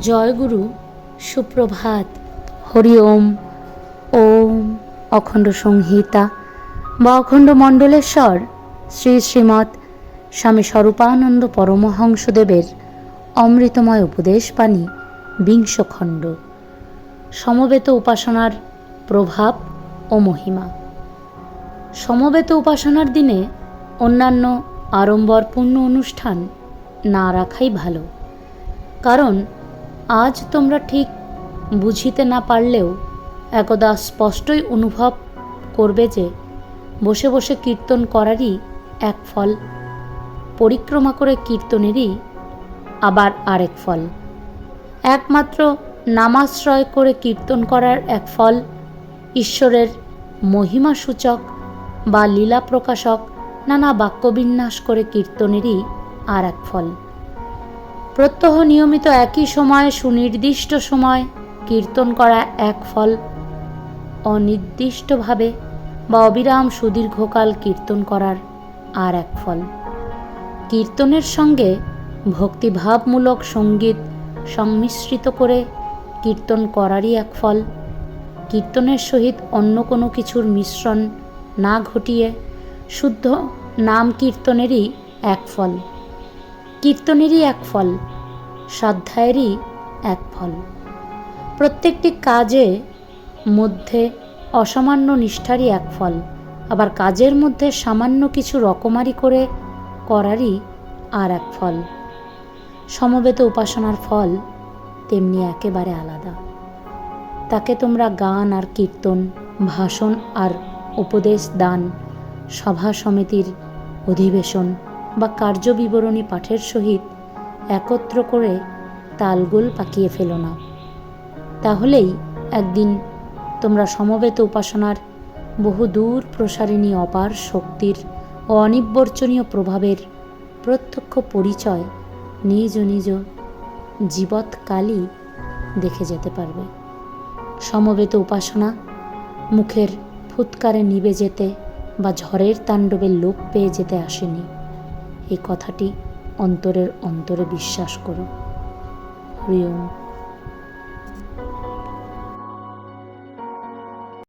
জয়গুরু, সুপ্রভাত। হরি ওম অখণ্ড সংহিতা। বা অখণ্ড মণ্ডলেশ্বর, শ্রী শ্রীমৎ স্বামী স্বরূপানন্দ পরমহংসদেবের অমৃতময় উপদেশ বাণী বিংশ খণ্ড সমবেত উপাসনার প্রভাব ও মহিমা। সমবেত উপাসনার দিনে অন্যান্য আড়ম্বরপূর্ণ অনুষ্ঠান না রাখাই ভালো। কারণ আজ তোমরা ঠিক বুঝিতে না পারলেও একদা স্পষ্টই অনুভব করবে যে বসে বসে কীর্তন করারই এক ফল, পরিক্রমা করে কীর্তনেরই আবার আরেক ফল। একমাত্র নামাশ্রয় করে কীর্তন করার এক ফল ঈশ্বরের মহিমাসূচক বা লীলা প্রকাশক নানা বাক্যবিন্যাস করে কীর্তনেরই আর এক ফল। প্রত্যহ নিয়মিত একই সময়ে, সুনির্দিষ্ট সময় কীর্তন করা এক ফল। অনির্দিষ্টভাবে বা অবিরাম সুদীর্ঘকাল কীর্তন করার আর এক ফল। কীর্তনের সঙ্গে ভক্তিভাবমূলক সংগীত সংমিশ্রিত করে কীর্তন করারই এক ফল। কীর্তনের সহিত অন্য কোনো কিছুর মিশ্রণ না ঘটিয়ে শুদ্ধ নাম কীর্তনেরই এক ফল। কীর্তনেরই এক ফল স্বাধ্যায়েরই এক ফল। প্রত্যেকটি কাজে মধ্যে অসামান্য নিষ্ঠারই এক ফল, আবার কাজের মধ্যে সামান্য কিছু রকমারি করে করারই আর এক ফল। সমবেত উপাসনার ফল তেমনি একেবারে আলাদা। তাকে তোমরা গান আর কীর্তন, ভাষণ আর উপদেশ দান, সভা সমিতির অধিবেশন বা কার্যবিবরণী পাঠের সহিত একত্র করে তালগোল পাকিয়ে ফেলো না। তাহলেই একদিন তোমরা সমবেত উপাসনার বহু দূর প্রসারিণী অপার শক্তির ও অনিবর্চনীয় প্রভাবের প্রত্যক্ষ পরিচয় নিজ নিজ জীবৎকালই দেখে যেতে পারবে। সমবেত উপাসনা মুখের ফুৎকারে নিবে যেতে বা ঝড়ের তাণ্ডবে লোপ পেয়ে যেতে আসেনি। এই কথাটি অন্তরের অন্তরে বিশ্বাস করো। ওম